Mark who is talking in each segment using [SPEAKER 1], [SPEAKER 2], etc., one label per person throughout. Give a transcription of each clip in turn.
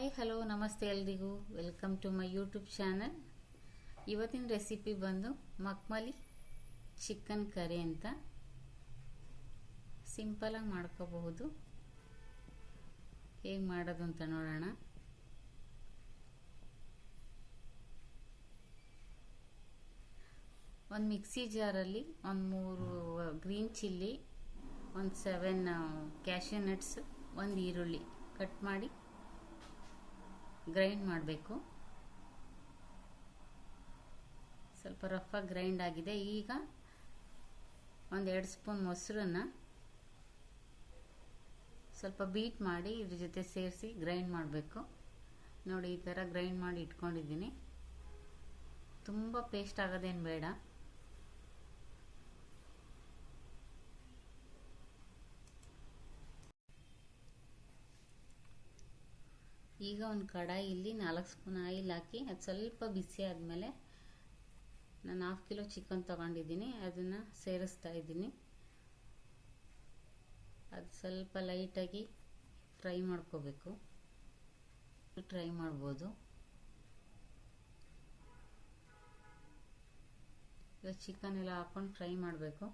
[SPEAKER 1] Hi hello ನಮಸ್ತೆ ಎಲ್ರಿಗೂ. Welcome to my YouTube channel ಇವತ್ತಿನ ರೆಸಿಪಿ ಬಂದು ಮಕ್ಮಲಿ ಚಿಕನ್ ಕರಿ ಅಂತ ಸಿಂಪಲಾಗಿ ಮಾಡ್ಕೋಬಹುದು. ಹೇಗೆ ಮಾಡೋದು ಅಂತ ನೋಡೋಣ. ಒಂದು ಮಿಕ್ಸಿ ಜಾರಲ್ಲಿ ಒಂದು ಮೂರು ಗ್ರೀನ್ ಚಿಲ್ಲಿ ಒಂದು ಸೆವೆನ್ ಕ್ಯಾಶ್ಯೂ ನಟ್ಸ್ ಒಂದು ಈರುಳ್ಳಿ ಕಟ್ ಮಾಡಿ ಗ್ರೈಂಡ್ ಮಾಡಬೇಕು. ಸ್ವಲ್ಪ ರಫಾಗಿ ಗ್ರೈಂಡ್ ಆಗಿದೆ. ಈಗ ಒಂದು ಎರಡು ಸ್ಪೂನ್ ಮೊಸರನ್ನು ಸ್ವಲ್ಪ ಬೀಟ್ ಮಾಡಿ ಇದ್ರ ಜೊತೆ ಸೇರಿಸಿ ಗ್ರೈಂಡ್ ಮಾಡಬೇಕು. ನೋಡಿ ಈ ಥರ ಗ್ರೈಂಡ್ ಮಾಡಿ ಇಟ್ಕೊಂಡಿದ್ದೀನಿ. ತುಂಬ ಪೇಸ್ಟ್ ಆಗೋದೇನು ಬೇಡ. ಈಗ ಒಂದು ಕಡಾಯಿಲಿ ನಾಲ್ಕು ಸ್ಪೂನ್ ಆಯಿಲ್ ಹಾಕಿ, ಅದು ಸ್ವಲ್ಪ ಬಿಸಿ ಆದಮೇಲೆ ನಾನು ಹಾಫ್ ಕಿಲೋ ಚಿಕನ್ ತಗೊಂಡಿದ್ದೀನಿ, ಅದನ್ನು ಸೇರಿಸ್ತಾ ಇದ್ದೀನಿ. ಅದು ಸ್ವಲ್ಪ ಲೈಟಾಗಿ ಫ್ರೈ ಮಾಡ್ಕೋಬೇಕು. ಟ್ರೈ ಮಾಡ್ಬೋದು. ಈಗ ಚಿಕನ್ ಎಲ್ಲ ಹಾಕ್ಕೊಂಡು ಫ್ರೈ ಮಾಡಬೇಕು.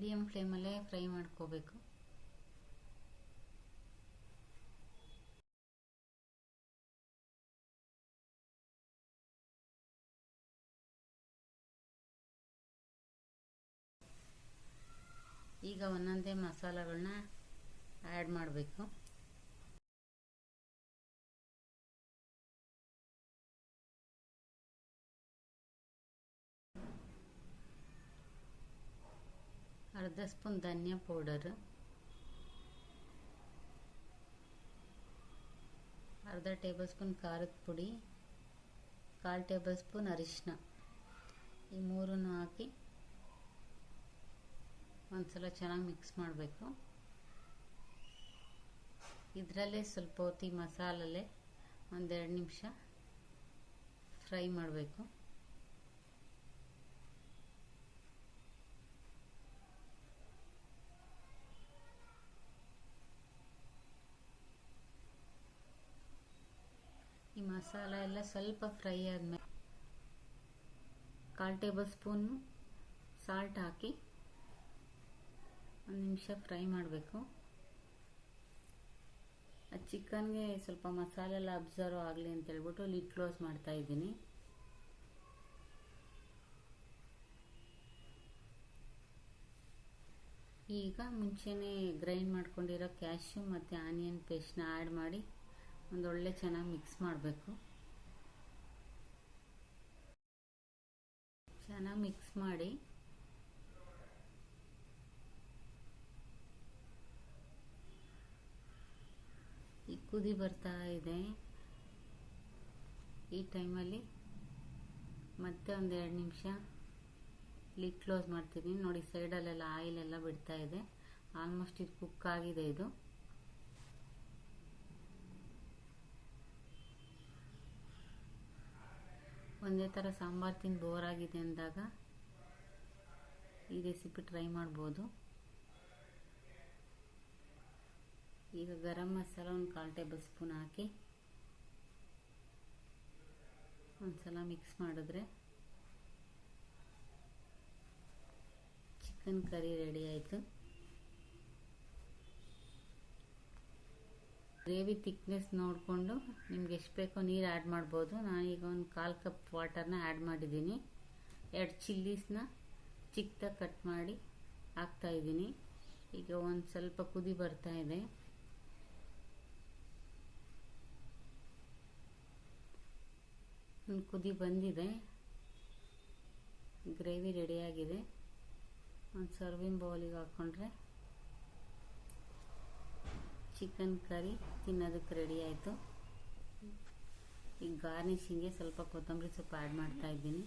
[SPEAKER 1] ಮೀಡಿಯಮ್ ಫ್ಲೇಮಲ್ಲೇ ಫ್ರೈ ಮಾಡ್ಕೋಬೇಕು. ಈಗ ಒಂದೊಂದೇ ಮಸಾಲೆಗಳನ್ನ ಆ್ಯಡ್ ಮಾಡಬೇಕು. ಅರ್ಧ ಸ್ಪೂನ್ ಧನಿಯಾ ಪೌಡರ್, ಅರ್ಧ ಟೇಬಲ್ ಸ್ಪೂನ್ ಖಾರದ ಪುಡಿ, ಕಾಲು ಟೇಬಲ್ ಸ್ಪೂನ್ ಅರಿಶಿನ ಈ ಮೂರನ್ನು ಹಾಕಿ ಒಂದ್ಸಲ ಚೆನ್ನಾಗಿ ಮಿಕ್ಸ್ ಮಾಡಬೇಕು. ಇದರಲ್ಲೇ ಸ್ವಲ್ಪ ಹೊತ್ತಿ ಮಸಾಲಲ್ಲೇ ಒಂದೆರಡು ನಿಮಿಷ ಫ್ರೈ ಮಾಡಬೇಕು ಈ ಮಸಾಲ ಎಲ್ಲ ಸ್ವಲ್ಪ ಫ್ರೈ ಆದಮೇಲೆ ಕಾಲು ಟೇಬಲ್ ಸ್ಪೂನ್ ಸಾಲ್ಟ್ ಹಾಕಿ ಒಂದು ನಿಮಿಷ ಫ್ರೈ ಮಾಡಬೇಕು. ಆ ಚಿಕನ್ಗೆ ಸ್ವಲ್ಪ ಮಸಾಲೆ ಎಲ್ಲ ಅಬ್ಸರ್ವ್ ಆಗಲಿ ಅಂತ ಹೇಳ್ಬಿಟ್ಟು ಲಿಡ್ ಕ್ಲೋಸ್ ಮಾಡ್ತಾ ಇದ್ದೀನಿ. ಈಗ ಮುಂಚೆನೇ ಗ್ರೈಂಡ್ ಮಾಡ್ಕೊಂಡಿರೋ ಕ್ಯಾಶ್ಯೂ ಮತ್ತು ಆನಿಯನ್ ಪೇಸ್ಟ್ನ ಆ್ಯಡ್ ಮಾಡಿ ಒಂದೊಳ್ಳೆ ಚೆನ್ನಾಗಿ ಮಿಕ್ಸ್ ಮಾಡಬೇಕು. ಚೆನ್ನಾಗಿ ಮಿಕ್ಸ್ ಮಾಡಿ. ಈ ಕುದಿ ಬರ್ತಾ ಇದೆ. ಈ ಟೈಮಲ್ಲಿ ಮತ್ತೆ ಒಂದು ಎರಡು ನಿಮಿಷ ಲಿಕ್ ಕ್ಲೋಸ್ ಮಾಡ್ತೀನಿ. ನೋಡಿ ಸೈಡಲ್ಲೆಲ್ಲ ಆಯಿಲ್ ಎಲ್ಲ ಬಿಡ್ತಾ ಇದೆ. ಆಲ್ಮೋಸ್ಟ್ ಇದು ಕುಕ್ ಆಗಿದೆ ಇದು. ಒಂದೇ ಥರ ಸಾಂಬಾರು ತಿಂದು ಬೋರ್ ಆಗಿದೆ ಅಂದಾಗ ಈ ರೆಸಿಪಿ ಟ್ರೈ ಮಾಡ್ಬೋದು. ಈಗ ಗರಂ ಮಸಾಲ ಒಂದು ಕಾಲು ಟೇಬಲ್ ಸ್ಪೂನ್ ಹಾಕಿ ಒಂದ್ಸಲ ಮಿಕ್ಸ್ ಮಾಡಿದ್ರೆ ಚಿಕನ್ ಕರಿ ರೆಡಿ ಆಯಿತು. ಗ್ರೇವಿ ಥಿಕ್ನೆಸ್ ನೋಡಿಕೊಂಡು ನಿಮ್ಗೆ ಎಷ್ಟು ಬೇಕೋ ನೀರು ಆ್ಯಡ್ ಮಾಡ್ಬೋದು. ನಾನೀಗ ಒಂದು ಕಾಲು ಕಪ್ ವಾಟರ್ನ ಆ್ಯಡ್ ಮಾಡಿದ್ದೀನಿ. ಎರಡು ಚಿಲ್ಲೀಸ್ನ ಚಿಕ್ಕದಾಗಿ ಕಟ್ ಮಾಡಿ ಹಾಕ್ತಾಯಿದ್ದೀನಿ ಈಗ ಒಂದು ಸ್ವಲ್ಪ ಕುದಿ ಬರ್ತಾ ಇದೆ. ಕುದಿ ಬಂದಿದೆ. ಗ್ರೇವಿ ರೆಡಿಯಾಗಿದೆ ಒಂದು ಸರ್ವಿಂಗ್ ಬೌಲಿಗೆ ಹಾಕ್ಕೊಂಡ್ರೆ ಚಿಕನ್ ಕರಿ ತಿನ್ನೋದಕ್ಕೆ ರೆಡಿ ಆಯಿತು. ಈಗ ಗಾರ್ನಿಷಿಂಗ್ಗೆ ಸ್ವಲ್ಪ ಕೊತ್ತಂಬರಿ ಸೊಪ್ಪು ಆ್ಯಡ್ ಮಾಡ್ತಾ ಇದ್ದೀನಿ.